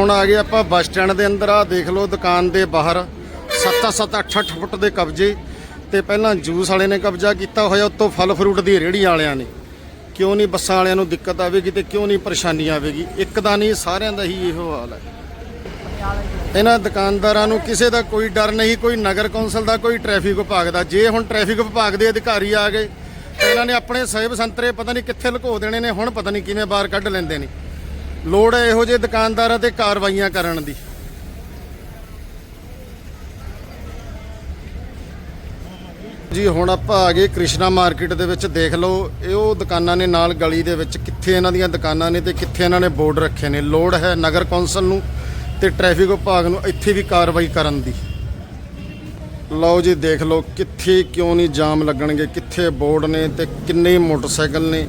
ਹੁਣ ਆ ਗਏ ਆਪਾਂ ਬੱਸ ਸਟੈਂਡ ਦੇ ਅੰਦਰ ਆ ਦੇਖ ਲਓ ਦੁਕਾਨ ਦੇ ਬਾਹਰ। 7-7 8-8 ਫੁੱਟ ਦੇ ਕਬਜ਼ੇ। ਤੇ ਪਹਿਲਾਂ ਜੂਸ ਵਾਲੇ ਨੇ ਕਬਜ਼ਾ ਕੀਤਾ ਹੋਇਆ, ਉੱਤੋਂ ਫਲ ਫਰੂਟ ਦੀ ਰੇਹੜੀ ਵਾਲਿਆਂ ਨੇ। ਕਿਉਂ ਨਹੀਂ ਬੱਸਾਂ ਵਾਲਿਆਂ ਨੂੰ ਦਿੱਕਤ ਆਵੇਗੀ ਤੇ ਕਿਉਂ ਨਹੀਂ ਪਰੇਸ਼ਾਨੀ ਆਵੇਗੀ? ਇੱਕ ਦਾ ਨਹੀਂ, ਸਾਰਿਆਂ ਦਾ ਹੀ ਇਹੋ ਹਾਲ ਹੈ। ਇਹਨਾਂ ਦੁਕਾਨਦਾਰਾਂ ਨੂੰ ਕਿਸੇ ਦਾ ਕੋਈ ਡਰ ਨਹੀਂ, ਕੋਈ ਨਗਰ ਕੌਂਸਲ ਦਾ, ਕੋਈ ਟ੍ਰੈਫਿਕ ਵਿਭਾਗ ਦਾ। ਜੇ ਹੁਣ ਟ੍ਰੈਫਿਕ ਵਿਭਾਗ ਦੇ ਅਧਿਕਾਰੀ ਆ ਗਏ ਇਹਨਾਂ ਨੇ ਆਪਣੇ ਸੇਬ ਸੰਤਰੇ ਪਤਾ ਨਹੀਂ ਕਿੱਥੇ ਲੁਕੋ ਦੇਣੇ ਨੇ, ਹੁਣ ਪਤਾ ਨਹੀਂ ਕਿਵੇਂ ਬਾਹਰ ਕੱਢ ਲੈਂਦੇ ਨੇ। ਲੋੜ ਹੈ ਇਹੋ ਜਿਹੇ ਦੁਕਾਨਦਾਰਾਂ ਤੇ ਕਾਰਵਾਈਆਂ ਕਰਨ ਦੀ। ਜੀ, ਹੁਣ ਆਪਾਂ ਆ ਗਏ ਕ੍ਰਿਸ਼ਨਾ ਮਾਰਕੀਟ ਦੇ ਵਿੱਚ। ਦੇਖ ਲਓ, ਇਹ ਉਹ ਦੁਕਾਨਾਂ ਨੇ ਨਾਲ ਗਲੀ ਦੇ ਵਿੱਚ। ਕਿੱਥੇ ਇਹਨਾਂ ਦੀਆਂ ਦੁਕਾਨਾਂ ਨੇ ਤੇ ਕਿੱਥੇ ਇਹਨਾਂ ਨੇ ਬੋਰਡ ਰੱਖੇ ਨੇ। ਲੋੜ ਹੈ ਨਗਰ ਕੌਂਸਲ ਨੂੰ ਤੇ ਟ੍ਰੈਫਿਕ ਵਿਭਾਗ ਨੂੰ ਇੱਥੇ ਵੀ ਕਾਰਵਾਈ ਕਰਨ ਦੀ। ਲਓ ਜੀ, ਦੇਖ ਲਓ, ਕਿੱਥੇ ਕਿਉਂ ਨਹੀਂ ਜਾਮ ਲੱਗਣਗੇ? ਕਿੱਥੇ ਬੋਰਡ ਨੇ ਤੇ ਕਿੰਨੇ ਮੋਟਰਸਾਈਕਲ ਨੇ?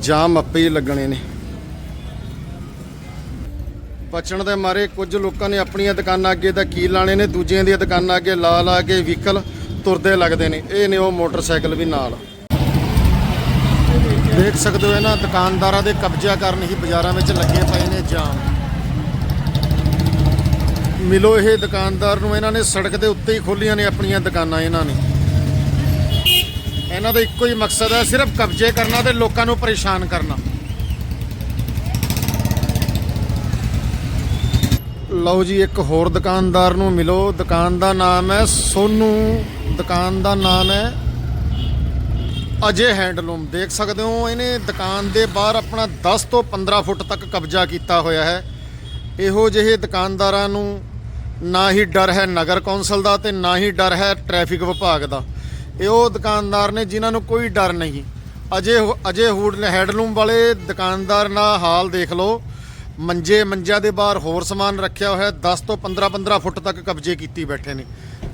ਜਾਮ ਆਪੇ ਹੀ ਲੱਗਣੇ ਨੇ। ਬਚਣ ਦੇ ਮਾਰੇ ਕੁਝ ਲੋਕਾਂ ਨੇ ਆਪਣੀਆਂ ਦੁਕਾਨਾਂ ਅੱਗੇ ਤਾਂ ਕੀ ਲਾਣੇ ਨੇ, ਦੂਜਿਆਂ ਦੀਆਂ ਦੁਕਾਨਾਂ ਅੱਗੇ ਲਾ ਲਾ ਕੇ ਵਹੀਕਲ ਤੁਰਦੇ ਲੱਗਦੇ ਨੇ। ਇਹ ਨੇ ਉਹ ਮੋਟਰਸਾਈਕਲ ਵੀ ਨਾਲ। ਦੇਖ ਸਕਦੇ ਹੋ ਇਹਨਾਂ ਦੁਕਾਨਦਾਰਾਂ ਦੇ ਕਬਜ਼ਾ ਕਰਨ ਹੀ ਬਾਜ਼ਾਰਾਂ ਵਿੱਚ ਲੱਗੇ ਪਏ ਨੇ ਜਾਮ। ਮਿਲੋ ਇਹ ਦੁਕਾਨਦਾਰ ਨੂੰ, ਇਹਨਾਂ ਨੇ ਸੜਕ ਦੇ ਉੱਤੇ ਹੀ ਖੋਲੀਆਂ ਨੇ ਆਪਣੀਆਂ ਦੁਕਾਨਾਂ ਇਹਨਾਂ ਨੇ। ਇਹਨਾਂ ਦਾ ਇੱਕੋ ਹੀ ਮਕਸਦ ਹੈ ਸਿਰਫ ਕਬਜ਼ੇ ਕਰਨਾ ਤੇ ਲੋਕਾਂ ਨੂੰ ਪਰੇਸ਼ਾਨ ਕਰਨਾ। ਲਓ ਜੀ, ਇੱਕ ਹੋਰ ਦੁਕਾਨਦਾਰ ਨੂੰ ਮਿਲੋ। ਦੁਕਾਨ ਦਾ ਨਾਮ ਹੈ ਸੋਨੂ। ਦੁਕਾਨ ਦਾ ਨਾਮ ਹੈ ਅਜੇ ਹੈਂਡਲੂਮ। ਦੇਖ ਸਕਦੇ ਹੋ, ਇਹਨੇ ਦੁਕਾਨ ਦੇ ਬਾਹਰ ਆਪਣਾ 10 ਤੋਂ 15 ਫੁੱਟ ਤੱਕ ਕਬਜ਼ਾ ਕੀਤਾ ਹੋਇਆ ਹੈ। ਇਹੋ ਜਿਹੇ ਦੁਕਾਨਦਾਰਾਂ ਨੂੰ ਨਾ ਹੀ ਡਰ ਹੈ ਨਗਰ ਕੌਂਸਲ ਦਾ ਤੇ ਨਾ ਹੀ ਡਰ ਹੈ ਟ੍ਰੈਫਿਕ ਵਿਭਾਗ ਦਾ। ਇਹ ਉਹ ਦੁਕਾਨਦਾਰ ਨੇ ਜਿਨ੍ਹਾਂ ਨੂੰ ਕੋਈ ਡਰ ਨਹੀਂ। ਅਜੇ ਅਜੇ ਹੂਡ ਹੈਂਡਲੂਮ ਵਾਲੇ ਦੁਕਾਨਦਾਰ ਦਾ ਹਾਲ ਦੇਖ ਲਓ। ਮੰਜੇ ਮੰਜਿਆਂ ਦੇ ਬਾਹਰ ਹੋਰ ਸਮਾਨ ਰੱਖਿਆ ਹੋਇਆ ਹੈ। 10 ਤੋਂ 15 15 ਫੁੱਟ ਤੱਕ ਕਬਜ਼ੇ ਕੀਤੀ ਬੈਠੇ ਨੇ।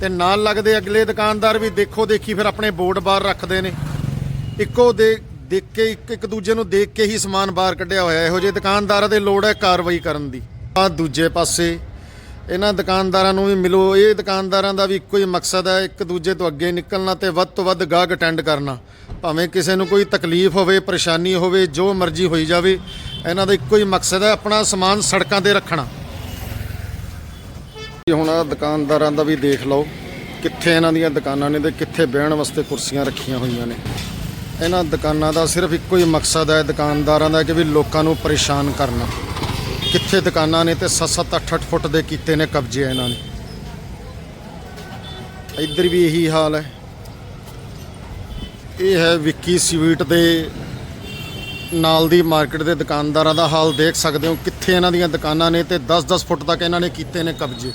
ਤੇ ਨਾਲ ਲੱਗਦੇ ਅਗਲੇ ਦੁਕਾਨਦਾਰ ਵੀ ਦੇਖੋ ਦੇਖੀ ਫਿਰ ਆਪਣੇ ਬੋਰਡ ਬਾਹਰ ਰੱਖਦੇ ਨੇ। ਇੱਕੋ ਦੇ ਦੇਖ ਕੇ ਇੱਕ ਇੱਕ ਦੂਜੇ ਨੂੰ ਦੇਖ ਕੇ ਹੀ ਸਮਾਨ ਬਾਹਰ ਕੱਢਿਆ ਹੋਇਆ। ਇਹੋ ਜਿਹੇ ਦੁਕਾਨਦਾਰਾਂ ਦੇ ਲੋੜ ਹੈ ਕਾਰਵਾਈ ਕਰਨ ਦੀ। ਆ ਦੂਜੇ ਪਾਸੇ ਇਹਨਾਂ ਦੁਕਾਨਦਾਰਾਂ ਨੂੰ ਵੀ ਮਿਲੋ। ਇਹ ਦੁਕਾਨਦਾਰਾਂ ਦਾ ਵੀ ਇੱਕੋ ਹੀ ਮਕਸਦ ਹੈ ਇੱਕ ਦੂਜੇ ਤੋਂ ਅੱਗੇ ਨਿਕਲਣਾ ਤੇ ਵੱਧ ਤੋਂ ਵੱਧ ਗਾਹਕ ਅਟੈਂਡ ਕਰਨਾ। ਭਾਵੇਂ ਕਿਸੇ ਨੂੰ ਕੋਈ ਤਕਲੀਫ ਹੋਵੇ, ਪਰੇਸ਼ਾਨੀ ਹੋਵੇ, ਜੋ ਮਰਜ਼ੀ ਹੋਈ ਜਾਵੇ ਇਹਨਾਂ ਦਾ ਇੱਕੋ ਹੀ ਮਕਸਦ ਹੈ ਆਪਣਾ ਸਮਾਨ ਸੜਕਾਂ ਤੇ ਰੱਖਣਾ। ਹੁਣ ਆ ਦੁਕਾਨਦਾਰਾਂ ਦਾ ਵੀ ਦੇਖ ਲਓ, ਕਿੱਥੇ ਇਹਨਾਂ ਦੀਆਂ ਦੁਕਾਨਾਂ ਨੇ ਤੇ ਕਿੱਥੇ ਬਹਿਣ ਵਾਸਤੇ ਕੁਰਸੀਆਂ ਰੱਖੀਆਂ ਹੋਈਆਂ ਨੇ। ਇਹਨਾਂ ਦੁਕਾਨਾਂ ਦਾ ਸਿਰਫ ਇੱਕੋ ਹੀ ਮਕਸਦ ਹੈ ਦੁਕਾਨਦਾਰਾਂ ਦਾ ਕਿ ਵੀ ਲੋਕਾਂ ਨੂੰ ਪਰੇਸ਼ਾਨ ਕਰਨਾ। ਕਿੱਥੇ ਦੁਕਾਨਾਂ ਨੇ ਤੇ 7-7 8-8 ਫੁੱਟ ਦੇ ਕੀਤੇ ਨੇ ਕਬਜ਼ੇ ਇਹਨਾਂ ਨੇ। ਇੱਧਰ ਵੀ ਇਹੀ ਹਾਲ ਹੈ। ਇਹ ਹੈ ਵਿੱਕੀ ਸਵੀਟ ਦੇ ਨਾਲ ਦੀ ਮਾਰਕੀਟ ਦੇ ਦੁਕਾਨਦਾਰਾਂ ਦਾ ਹਾਲ ਦੇਖ ਸਕਦੇ ਹੋ। ਕਿੱਥੇ ਇਹਨਾਂ ਦੀਆਂ ਦੁਕਾਨਾਂ ਨੇ ਤੇ 10-10 ਫੁੱਟ ਤੱਕ ਇਹਨਾਂ ਨੇ ਕੀਤੇ ਨੇ ਕਬਜ਼ੇ।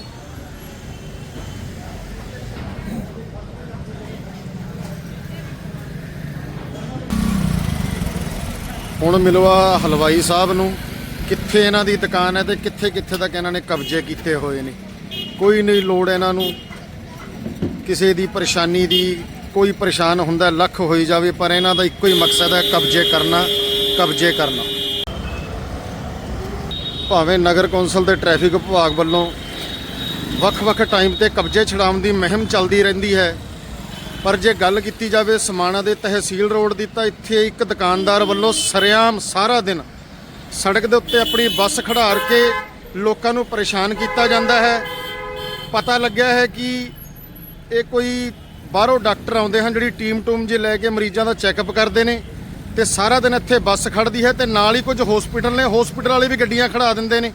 ਹੁਣ ਮਿਲੋ ਆ ਹਲਵਾਈ ਸਾਹਿਬ ਨੂੰ, ਕਿੱਥੇ ਇਹਨਾਂ ਦੀ ਦੁਕਾਨ ਹੈ ਤੇ ਕਿੱਥੇ ਕਿੱਥੇ ਤੱਕ ਇਹਨਾਂ ਨੇ ਕਬਜ਼ੇ ਕੀਤੇ ਹੋਏ ਨੇ। ਕੋਈ ਨਹੀਂ ਲੋੜ ਇਹਨਾਂ ਨੂੰ। ਕਿਸੇ ਦੀ ਪਰੇਸ਼ਾਨੀ ਦੀ ਕੋਈ ਪਰੇਸ਼ਾਨ ਹੁੰਦਾ, ਲੱਖ ਹੋਈ ਜਾਵੇ, ਪਰ ਇਹਨਾਂ ਦਾ ਇੱਕੋ ਹੀ ਮਕਸਦ ਹੈ ਕਬਜ਼ੇ ਕਰਨਾ। ਕਬਜ਼ੇ ਕਰਨਾ। ਭਾਵੇਂ ਨਗਰ ਕੌਂਸਲ ਦੇ ਟ੍ਰੈਫਿਕ ਵਿਭਾਗ ਵੱਲੋਂ ਵੱਖ-ਵੱਖ ਟਾਈਮ ਤੇ ਕਬਜ਼ੇ ਛਡਾਉਣ ਦੀ ਮੁਹਿੰਮ ਚੱਲਦੀ ਰਹਿੰਦੀ ਹੈ, ਪਰ ਜੇ ਗੱਲ ਕੀਤੀ ਜਾਵੇ ਸਮਾਣਾ ਦੇ ਤਹਿਸੀਲ ਰੋਡ ਦੀ ਤਾਂ ਇੱਥੇ ਇੱਕ ਦੁਕਾਨਦਾਰ ਵੱਲੋਂ ਸਰਿਆਮ ਸਾਰਾ ਦਿਨ ਸੜਕ ਦੇ ਉੱਤੇ ਆਪਣੀ ਬੱਸ ਖੜਾਰ ਕੇ ਲੋਕਾਂ ਨੂੰ ਪਰੇਸ਼ਾਨ ਕੀਤਾ ਜਾਂਦਾ ਹੈ। ਪਤਾ ਲੱਗਿਆ ਹੈ ਕਿ ਇਹ ਕੋਈ ਬਾਹਰੋਂ ਡਾਕਟਰ ਆਉਂਦੇ ਹਨ ਜਿਹੜੀ ਟੀਮ ਟੂਮ ਜੇ ਲੈ ਕੇ ਮਰੀਜ਼ਾਂ ਦਾ ਚੈੱਕਅਪ ਕਰਦੇ ਨੇ। ਤੇ ਸਾਰਾ ਦਿਨ ਇੱਥੇ ਬੱਸ ਖੜਦੀ ਹੈ ਤੇ ਨਾਲ ਹੀ ਕੁਝ ਹਸਪੀਟਲ ਨੇ। ਹਸਪੀਟਲ ਵਾਲੇ ਵੀ ਗੱਡੀਆਂ ਖੜਾ ਦਿੰਦੇ ਨੇ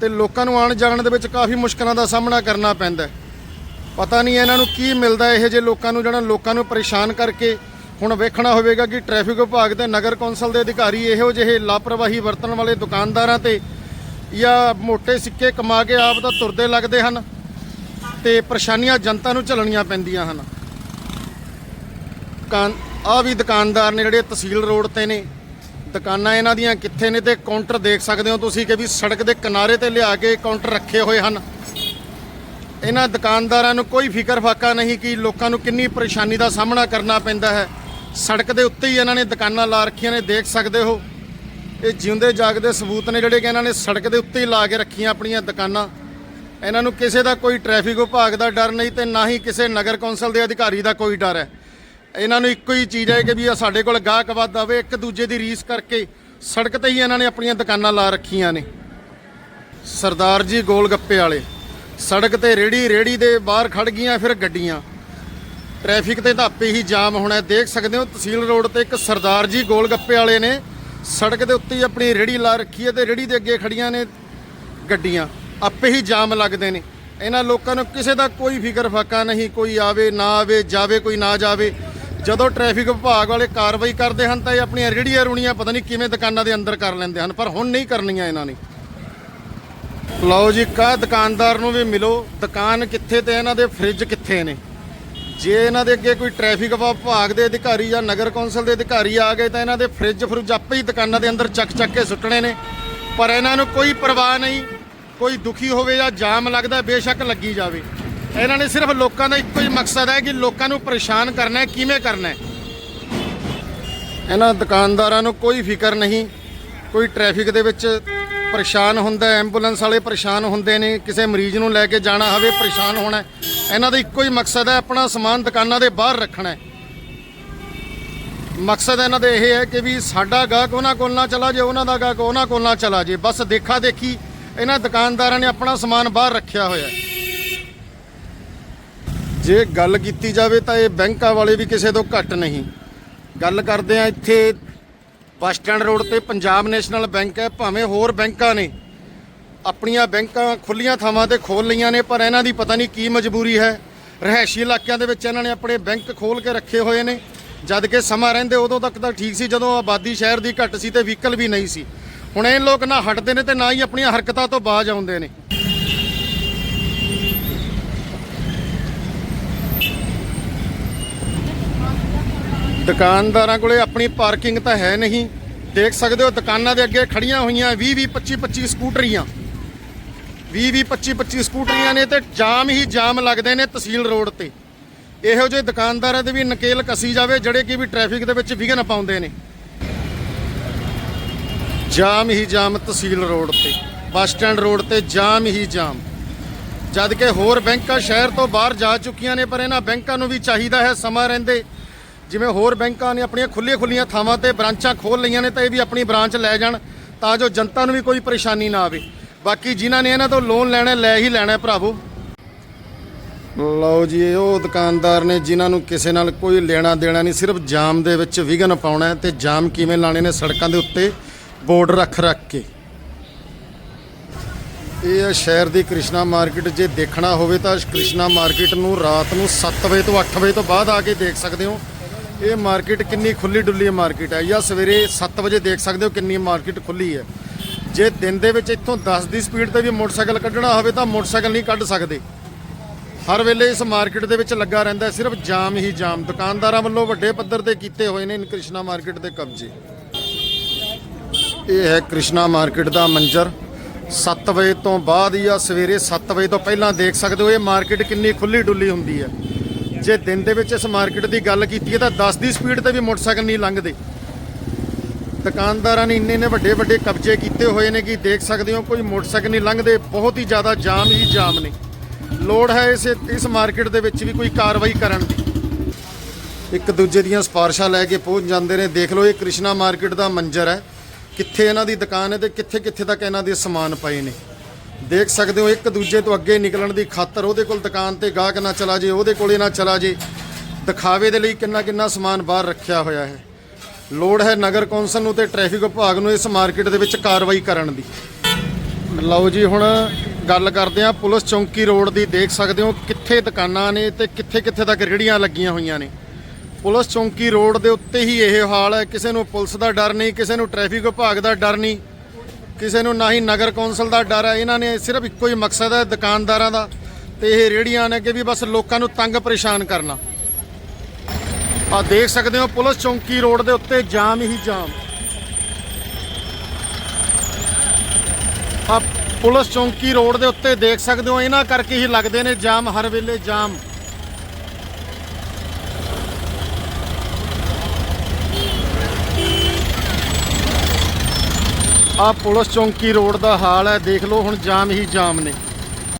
ਤੇ ਲੋਕਾਂ ਨੂੰ ਆਉਣ ਜਾਣ ਦੇ ਵਿੱਚ ਕਾਫੀ ਮੁਸ਼ਕਲਾਂ ਦਾ ਸਾਹਮਣਾ ਕਰਨਾ ਪੈਂਦਾ ਪਤਾ ਨਹੀਂ ਇਹਨਾਂ ਨੂੰ ਕੀ ਮਿਲਦਾ ਇਹੋ ਜਿਹੇ ਲੋਕਾਂ ਨੂੰ, ਜਿਹੜਾ ਲੋਕਾਂ ਨੂੰ ਪਰੇਸ਼ਾਨ ਕਰਕੇ ਹੁਣ ਵੇਖਣਾ ਹੋਵੇਗਾ ਕਿ ਟ੍ਰੈਫਿਕ ਵਿਭਾਗ ਤੇ ਨਗਰ ਕੌਂਸਲ ਦੇ ਅਧਿਕਾਰੀ ਇਹੋ ਜਿਹੇ ਲਾਪਰਵਾਹੀ ਵਰਤਣ ਵਾਲੇ ਦੁਕਾਨਦਾਰਾਂ ਤੇ ਜਾਂ ਮੋٹے ਸਿੱਕੇ ਕਮਾ ਕੇ ਆਪ ਤਾਂ ਤੁਰਦੇ ਲੱਗਦੇ ਹਨ ਤੇ ਪਰੇਸ਼ਾਨੀਆਂ ਜਨਤਾ ਨੂੰ ਝੱਲਣੀਆਂ ਪੈਂਦੀਆਂ ਹਨ। ਦੁਕਾਨ ਆ ਵੀ ਦੁਕਾਨਦਾਰ ਨੇ ਜਿਹੜੇ ਤਹਿਸੀਲ ਰੋਡ ਤੇ ਨੇ, ਦੁਕਾਨਾਂ ਇਹਨਾਂ ਦੀਆਂ ਕਿੱਥੇ ਨੇ ਤੇ ਕਾਊਂਟਰ ਦੇਖ ਸਕਦੇ ਹੋ ਤੁਸੀਂ ਕਿ ਵੀ ਸੜਕ ਦੇ ਕਿਨਾਰੇ ਤੇ ਲਿਆ ਕੇ ਕਾਊਂਟਰ ਰੱਖੇ ਹੋਏ ਹਨ। ਇਹਨਾਂ ਦੁਕਾਨਦਾਰਾਂ ਨੂੰ ਕੋਈ ਫਿਕਰ ਫਾਕਾ ਨਹੀਂ ਕਿ ਲੋਕਾਂ ਨੂੰ ਕਿੰਨੀ ਪਰੇਸ਼ਾਨੀ ਦਾ ਸਾਹਮਣਾ ਕਰਨਾ ਪੈਂਦਾ ਹੈ। ਸੜਕ ਦੇ ਉੱਤੇ ਹੀ ਇਹਨਾਂ ਨੇ ਦੁਕਾਨਾਂ ਲਾ ਰੱਖੀਆਂ ਨੇ, ਦੇਖ ਸਕਦੇ ਹੋ। ਇਹ ਜਿਉਂਦੇ ਜਾਗਦੇ ਸਬੂਤ ਨੇ ਜਿਹੜੇ ਕਿ ਇਹਨਾਂ ਨੇ ਸੜਕ ਦੇ ਉੱਤੇ ਹੀ ਲਾ ਕੇ ਰੱਖੀਆਂ ਆਪਣੀਆਂ ਦੁਕਾਨਾਂ। ਇਹਨਾਂ ਨੂੰ ਕਿਸੇ ਦਾ ਕੋਈ ਟ੍ਰੈਫਿਕ ਵਿਭਾਗ ਦਾ ਡਰ ਨਹੀਂ ਤੇ ਨਾ ਹੀ ਕਿਸੇ ਨਗਰ ਕੌਂਸਲ ਦੇ ਅਧਿਕਾਰੀ ਦਾ ਕੋਈ ਡਰ ਹੈ। ਇਹਨਾਂ ਨੂੰ ਇੱਕੋ ਹੀ ਚੀਜ਼ ਹੈ ਕਿ ਵੀ ਆ ਸਾਡੇ ਕੋਲ ਗਾਹਕ ਵੱਧ ਆਵੇ, ਇੱਕ ਦੂਜੇ ਦੀ ਰੀਸ ਕਰਕੇ ਸੜਕ ਤੇ ਹੀ ਇਹਨਾਂ ਨੇ ਆਪਣੀਆਂ ਦੁਕਾਨਾਂ ਲਾ ਰੱਖੀਆਂ ਨੇ। ਸਰਦਾਰ ਜੀ ਗੋਲ ਗੱਪੇ ਵਾਲੇ, ਸੜਕ ਤੇ ਰੇੜੀ ਰੇੜੀ ਦੇ ਬਾਹਰ ਖੜ ਗਈਆਂ, ਫਿਰ ਗੱਡੀਆਂ। ਟ੍ਰੈਫਿਕ ਤੇ ਤਾਂ ਆਪੇ ਹੀ ਜਾਮ ਹੋਣਾ ਦੇਖ ਸਕਦੇ ਹੋ, ਤਹਿਸੀਲ ਰੋਡ ਤੇ ਇੱਕ ਸਰਦਾਰ ਜੀ ਗੋਲ ਗੱਪੇ ਵਾਲੇ ਨੇ ਸੜਕ ਦੇ ਉੱਤੇ ਹੀ ਆਪਣੀ ਰੇੜੀ ਲਾ ਰੱਖੀ ਹੈ ਤੇ ਰੇੜੀ ਦੇ ਅੱਗੇ ਖੜੀਆਂ ਨੇ ਗੱਡੀਆਂ। ਆਪੇ ਹੀ ਜਾਮ ਲੱਗਦੇ ਨੇ। ਇਹਨਾਂ ਲੋਕਾਂ ਨੂੰ ਕਿਸੇ ਦਾ ਕੋਈ ਫਿਕਰ ਫਾਕਾ ਨਹੀਂ, ਕੋਈ ਆਵੇ, ਨਾ ਆਵੇ, ਜਾਵੇ, ਕੋਈ ਨਾ ਜਾਵੇ। ਜਦੋਂ ਟ੍ਰੈਫਿਕ ਵਿਭਾਗ ਵਾਲੇ ਕਾਰਵਾਈ ਕਰਦੇ ਹਨ ਤਾਂ ਇਹ ਆਪਣੀਆਂ ਰੇੜੀਆਂ ਰੂਣੀਆਂ ਪਤਾ ਨਹੀਂ ਕਿਵੇਂ ਦੁਕਾਨਾਂ ਦੇ ਅੰਦਰ ਕਰ ਲੈਂਦੇ ਹਨ, ਪਰ ਹੁਣ ਨਹੀਂ ਕਰਨੀਆਂ ਇਹਨਾਂ ਨੇ। ਲਓ ਜੀ ਕਾ ਦੁਕਾਨਦਾਰ ਨੂੰ ਵੀ ਮਿਲੋ। ਦੁਕਾਨ ਕਿੱਥੇ ਤੇ ਇਹਨਾਂ ਦੇ, ਫ੍ਰਿਜ ਕਿੱਥੇ ਨੇ? ਜੇ ਇਹਨਾਂ ਦੇ ਅੱਗੇ ਕੋਈ ਟ੍ਰੈਫਿਕ ਵਿਭਾਗ ਦੇ ਅਧਿਕਾਰੀ ਜਾਂ ਨਗਰ ਕੌਂਸਲ ਦੇ ਅਧਿਕਾਰੀ ਆ ਗਏ ਤਾਂ ਇਹਨਾਂ ਦੇ ਫ੍ਰਿਜ ਫਰੁੱਜ ਆਪੇ ਹੀ ਦੁਕਾਨਾਂ ਦੇ ਅੰਦਰ ਚੱਕ ਚੱਕ ਕੇ ਸੁੱਟਣੇ ਨੇ। ਪਰ ਇਹਨਾਂ ਨੂੰ ਕੋਈ ਪਰਵਾਹ ਨਹੀਂ, ਕੋਈ ਦੁਖੀ ਹੋਵੇ ਜਾਂ ਜਾਮ ਲੱਗਦਾ, ਬੇਸ਼ੱਕ ਲੱਗੀ ਜਾਵੇ। ਇਹਨਾਂ ਨੇ ਸਿਰਫ ਲੋਕਾਂ ਦਾ ਇੱਕੋ ਹੀ ਮਕਸਦ ਹੈ ਕਿ ਲੋਕਾਂ ਨੂੰ ਪਰੇਸ਼ਾਨ ਕਰਨਾ ਹੈ, ਕਿਵੇਂ ਕਰਨਾ ਹੈ। ਇਹਨਾਂ ਦੁਕਾਨਦਾਰਾਂ ਨੂੰ ਕੋਈ ਫਿਕਰ ਨਹੀਂ, ਕੋਈ ਟ੍ਰੈਫਿਕ ਦੇ ਵਿੱਚ ਪਰੇਸ਼ਾਨ ਹੁੰਦਾ ਐਂਬੂਲੈਂਸ ਵਾਲੇ ਪਰੇਸ਼ਾਨ ਹੁੰਦੇ ਨੇ, ਕਿਸੇ ਮਰੀਜ਼ ਨੂੰ ਲੈ ਕੇ ਜਾਣਾ ਹੋਵੇ ਪਰੇਸ਼ਾਨ ਹੋਣਾ ਇਹਨਾਂ ਦਾ ਇੱਕੋ ਹੀ ਮਕਸਦ ਹੈ ਆਪਣਾ ਸਮਾਨ ਦੁਕਾਨਾਂ ਦੇ ਬਾਹਰ ਰੱਖਣਾ ਮਕਸਦ ਇਹਨਾਂ ਦਾ ਇਹ ਹੈ ਕਿ ਵੀ ਸਾਡਾ ਗਾਹਕ ਉਹਨਾਂ ਕੋਲ ਨਾ ਚਲਾ ਜੇ ਉਹਨਾਂ ਦਾ ਗਾਹਕ ਉਹਨਾਂ ਕੋਲ ਨਾ ਚਲਾ ਜੇ ਬਸ ਦੇਖਾ ਦੇਖੀ ਇਹਨਾਂ ਦੁਕਾਨਦਾਰਾਂ ਨੇ ਆਪਣਾ ਸਮਾਨ ਬਾਹਰ ਰੱਖਿਆ ਹੋਇਆ ਹੈ। ਜੇ ਗੱਲ ਕੀਤੀ ਜਾਵੇ ਤਾਂ ਇਹ ਬੈਂਕਾਂ ਵਾਲੇ ਵੀ ਕਿਸੇ ਤੋਂ ਘੱਟ ਨਹੀਂ। ਗੱਲ ਕਰਦੇ ਆ ਇੱਥੇ ਬੱਸ ਸਟੈਂਡ ਰੋਡ ਤੇ ਪੰਜਾਬ ਨੈਸ਼ਨਲ ਬੈਂਕ ਹੈ, ਭਾਵੇਂ ਹੋਰ ਬੈਂਕਾਂ ਨੇ। ਆਪਣੀਆਂ ਬੈਂਕਾਂ ਖੁੱਲੀਆਂ ਥਾਵਾਂ ਤੇ ਖੋਲ ਲਈਆਂ ਨੇ, ਪਰ ਇਹਨਾਂ ਦੀ ਪਤਾ ਨਹੀਂ ਕੀ ਮਜਬੂਰੀ ਹੈ। ਰਹਿائشੀ ਇਲਾਕਿਆਂ ਦੇ ਵਿੱਚ ਇਹਨਾਂ ਨੇ ਆਪਣੇ ਬੈਂਕ ਖੋਲ ਕੇ ਰੱਖੇ ਹੋਏ ਨੇ। ਜਦ ਕਿ ਸਮਾਂ ਰਹਿੰਦੇ ਉਦੋਂ ਤੱਕ ਤਾਂ ਠੀਕ ਸੀ, ਜਦੋਂ ਆਬਾਦੀ ਸ਼ਹਿਰ ਦੀ ਘੱਟ ਸੀ ਤੇ ਵਹੀਕਲ ਵੀ ਨਹੀਂ ਸੀ। ਹੁਣ ਇਹ ਲੋਕ ਨਾ ਹਟਦੇ ਨੇ ਤੇ ਨਾ ਹੀ ਆਪਣੀਆਂ ਹਰਕਤਾਂ ਤੋਂ ਬਾਜ਼ ਆਉਂਦੇ ਨੇ। ਦੁਕਾਨਦਾਰਾਂ ਕੋਲੇ ਆਪਣੀ ਪਾਰਕਿੰਗ ਤਾਂ ਹੈ ਨਹੀਂ। ਦੇਖ ਸਕਦੇ ਹੋ ਦੁਕਾਨਾਂ ਦੇ ਅੱਗੇ ਖੜੀਆਂ ਹੋਈਆਂ 20 20 25 25 ਸਕੂਟਰੀਆਂ। 20 20 25 25 ਸਕੂਟਰੀਆਂ ਨੇ ਤੇ ਜਾਮ ਹੀ ਜਾਮ ਲੱਗਦੇ ਨੇ ਤਹਿਸੀਲ ਰੋਡ ਤੇ। ਇਹੋ ਜਿਹੇ ਦੁਕਾਨਦਾਰਾਂ ਦੇ ਵੀ ਨਕੇਲ ਕੱਸੀ ਜਾਵੇ, ਜਿਹੜੇ ਕਿ ਵੀ ਟ੍ਰੈਫਿਕ ਦੇ ਵਿੱਚ ਵਿਘਨ ਪਾਉਂਦੇ ਨੇ। ਜਾਮ ਹੀ ਜਾਮ ਤਹਿਸੀਲ ਰੋਡ ਤੇ, ਬੱਸ ਸਟੈਂਡ ਰੋਡ ਤੇ ਜਾਮ ਹੀ ਜਾਮ। ਜਦ ਕਿ ਹੋਰ ਬੈਂਕਾਂ ਸ਼ਹਿਰ ਤੋਂ ਬਾਹਰ ਜਾ ਚੁੱਕੀਆਂ ਨੇ, ਪਰ ਇਹਨਾਂ ਬੈਂਕਾਂ ਨੂੰ ਵੀ ਚਾਹੀਦਾ ਹੈ ਸਮਾਂ ਰਹਿੰਦੇ। ਜਿਵੇਂ ਹੋਰ ਬੈਂਕਾਂ ਨੇ ਆਪਣੀਆਂ ਖੁੱਲੀਆਂ ਖੁੱਲੀਆਂ ਥਾਵਾਂ ਤੇ ਬ੍ਰਾਂਚਾਂ ਖੋਲ ਲਈਆਂ ਨੇ ਤਾਂ ਇਹ ਵੀ ਆਪਣੀ ਬ੍ਰਾਂਚ ਲੈ ਜਾਣ ਤਾਂ ਜੋ ਜਨਤਾ ਨੂੰ ਵੀ ਕੋਈ ਪਰੇਸ਼ਾਨੀ ਨਾ ਆਵੇ। ਬਾਕੀ ਜਿਨ੍ਹਾਂ ਨੇ ਇਹਨਾਂ ਤੋਂ ਲੋਨ ਲੈਣਾ, ਲੈ ਹੀ ਲੈਣਾ ਭਰਾਵੋ। ਲਓ ਜੀ, ਇਹ ਉਹ ਦੁਕਾਨਦਾਰ ਨੇ ਜਿਨ੍ਹਾਂ ਨੂੰ ਕਿਸੇ ਨਾਲ ਕੋਈ ਲੈਣਾ ਦੇਣਾ ਨਹੀਂ, ਸਿਰਫ ਜਾਮ ਦੇ ਵਿੱਚ ਵਿਘਨ ਪਾਉਣਾ ਹੈ ਤੇ ਜਾਮ ਕਿਵੇਂ ਲਾਣੇ ਨੇ ਸੜਕਾਂ ਦੇ ਉੱਤੇ ਬੋਰਡ ਰੱਖ ਰੱਖ ਕੇ। ਇਹ ਹੈ ਸ਼ਹਿਰ ਦੀ ਕ੍ਰਿਸ਼ਨਾ ਮਾਰਕੀਟ, ਜੇ ਦੇਖਣਾ ਹੋਵੇ ਤਾਂ ਕ੍ਰਿਸ਼ਨਾ ਮਾਰਕੀਟ ਨੂੰ ਰਾਤ ਨੂੰ 7 ਵਜੇ ਤੋਂ 8 ਵਜੇ ਤੋਂ ਬਾਅਦ ਆ ਕੇ ਦੇਖ ਸਕਦੇ ਹੋ। ਇਹ ਮਾਰਕੀਟ ਕਿੰਨੀ ਖੁੱਲੀ ਡੁੱਲੀ ਮਾਰਕੀਟ ਹੈ। ਜਾਂ ਸਵੇਰੇ 7 ਵਜੇ ਦੇਖ ਸਕਦੇ ਹੋ ਕਿੰਨੀ ਮਾਰਕੀਟ ਖੁੱਲੀ ਹੈ। ਜੇ ਦਿਨ ਦੇ ਵਿੱਚ ਇੱਥੋਂ 10 ਦੀ ਸਪੀਡ ਤੇ ਵੀ ਮੋਟਰਸਾਈਕਲ ਕੱਢਣਾ ਹੋਵੇ ਤਾਂ ਮੋਟਰਸਾਈਕਲ ਨਹੀਂ ਕੱਢ ਸਕਦੇ। ਹਰ ਵੇਲੇ ਇਸ ਮਾਰਕੀਟ ਦੇ ਵਿੱਚ ਲੱਗਾ ਰਹਿੰਦਾ ਸਿਰਫ ਜਾਮ ਹੀ ਜਾਮ। ਦੁਕਾਨਦਾਰਾਂ ਵੱਲੋਂ ਵੱਡੇ ਪੱਧਰ ਤੇ ਕੀਤੇ ਹੋਏ ਨੇ ਕ੍ਰਿਸ਼ਨਾ ਮਾਰਕੀਟ ਦੇ ਕਬਜ਼ੇ। ਇਹ ਹੈ ਕ੍ਰਿਸ਼ਨਾ ਮਾਰਕੀਟ ਦਾ ਮੰਜ਼ਰ। 7 ਵਜੇ ਤੋਂ ਬਾਅਦ ਜਾਂ ਸਵੇਰੇ 7 ਵਜੇ ਤੋਂ ਪਹਿਲਾਂ ਦੇਖ ਸਕਦੇ ਹੋ ਇਹ ਮਾਰਕੀਟ ਕਿੰਨੀ ਖੁੱਲੀ ਡੁੱਲੀ ਹੁੰਦੀ ਹੈ। ਜੇ ਦਿਨ ਦੇ ਵਿੱਚ ਇਸ ਮਾਰਕੀਟ ਦੀ ਗੱਲ ਕੀਤੀ ਹੈ ਤਾਂ 10 ਦੀ ਸਪੀਡ ਤੇ ਵੀ ਮੋਟਰਸਾਈਕਲ ਨਹੀਂ ਲੰਘਦੇ। ਦੁਕਾਨਦਾਰਾਂ ਨੇ ਇੰਨੇ ਨੇ ਵੱਡੇ ਵੱਡੇ ਕਬਜ਼ੇ ਕੀਤੇ ਹੋਏ ਨੇ ਕਿ ਦੇਖ ਸਕਦੇ ਹੋ, ਕੋਈ ਮੋਟਰਸਾਈਕਲ ਨਹੀਂ ਲੰਘਦੇ, ਬਹੁਤ ਹੀ ਜ਼ਿਆਦਾ ਜਾਮ ਹੀ ਜਾਮ ਨੇ। ਲੋੜ ਹੈ ਇਸ ਇਸ ਮਾਰਕੀਟ ਦੇ ਵਿੱਚ ਵੀ ਕੋਈ ਕਾਰਵਾਈ ਕਰਨ ਦੀ। ਇੱਕ ਦੂਜੇ ਦੀਆਂ ਸਪਾਰਸ਼ਾਂ ਲੈ ਕੇ ਪਹੁੰਚ ਜਾਂਦੇ ਨੇ। ਦੇਖ ਲਓ, ਇਹ ਕ੍ਰਿਸ਼ਨਾ ਮਾਰਕੀਟ ਦਾ ਮੰਜ਼ਰ ਹੈ। ਕਿੱਥੇ ਇਹਨਾਂ ਦੀ ਦੁਕਾਨ ਹੈ ਤੇ ਕਿੱਥੇ ਕਿੱਥੇ ਤੱਕ ਇਹਨਾਂ ਦੇ ਸਮਾਨ ਪਏ ਨੇ। ਦੇਖ ਸਕਦੇ ਹੋ ਇੱਕ ਦੂਜੇ ਤੋਂ ਅੱਗੇ ਨਿਕਲਣ ਦੀ ਖਾਤਰ ਉਹਦੇ ਕੋਲ ਦੁਕਾਨ ਤੇ ਗਾਹਕ ਨਾ ਚਲਾ ਜੇ, ਉਹਦੇ ਕੋਲੇ ਨਾ ਚਲਾ ਜੇ। ਦਿਖਾਵੇ ਦੇ ਲਈ ਕਿੰਨਾ ਕਿੰਨਾ ਸਮਾਨ ਬਾਹਰ ਰੱਖਿਆ ਹੋਇਆ ਹੈ। ਲੋੜ ਹੈ ਨਗਰ ਕੌਂਸਲ ਨੂੰ ਤੇ ਟ੍ਰੈਫਿਕ ਵਿਭਾਗ ਨੂੰ ਇਸ ਮਾਰਕੀਟ ਦੇ ਵਿੱਚ ਕਾਰਵਾਈ ਕਰਨ ਦੀ। ਲਓ ਜੀ, ਹੁਣ ਗੱਲ ਕਰਦੇ ਹਾਂ ਪੁਲਿਸ ਚੌਂਕੀ ਰੋਡ ਦੀ। ਦੇਖ ਸਕਦੇ ਹੋ ਕਿੱਥੇ ਦੁਕਾਨਾਂ ਨੇ ਤੇ ਕਿੱਥੇ ਕਿੱਥੇ ਤੱਕ ਰੇੜੀਆਂ ਲੱਗੀਆਂ ਹੋਈਆਂ ਨੇ। ਪੁਲਿਸ ਚੌਂਕੀ ਰੋਡ ਦੇ ਉੱਤੇ ਹੀ ਇਹ ਹਾਲ ਹੈ। ਕਿਸੇ ਨੂੰ ਪੁਲਿਸ ਦਾ ਡਰ ਨਹੀਂ, ਕਿਸੇ ਨੂੰ ਟ੍ਰੈਫਿਕ ਵਿਭਾਗ ਦਾ ਡਰ ਨਹੀਂ। ਕਿਸੇ ਨੂੰ ਨਾ ਹੀ ਨਗਰ ਕੌਂਸਲ ਦਾ ਡਰ ਹੈ। ਇਹਨਾਂ ਨੇ ਸਿਰਫ ਇੱਕੋ ਹੀ ਮਕਸਦ ਹੈ ਦੁਕਾਨਦਾਰਾਂ ਦਾ ਤੇ ਇਹ ਰੇੜੀਆਂ ਨੇ ਕਿ ਵੀ ਬਸ ਲੋਕਾਂ ਨੂੰ ਤੰਗ ਪਰੇਸ਼ਾਨ ਕਰਨਾ। ਆ ਦੇਖ ਸਕਦੇ ਹੋ ਪੁਲਿਸ ਚੌਂਕੀ ਰੋਡ ਦੇ ਉੱਤੇ ਜਾਮ ਹੀ ਜਾਮ। ਆ ਪੁਲਿਸ ਚੌਂਕੀ ਰੋਡ ਦੇ ਉੱਤੇ ਦੇਖ ਸਕਦੇ ਹੋ, ਇਹਨਾਂ ਕਰਕੇ ਹੀ ਲੱਗਦੇ ਨੇ ਜਾਮ, ਹਰ ਵੇਲੇ ਜਾਮ। ਆ ਪੁਲਿਸ ਚੌਂਕੀ ਰੋਡ ਦਾ ਹਾਲ ਹੈ। ਦੇਖ ਲਓ ਹੁਣ ਜਾਮ ਹੀ ਜਾਮ ਨੇ।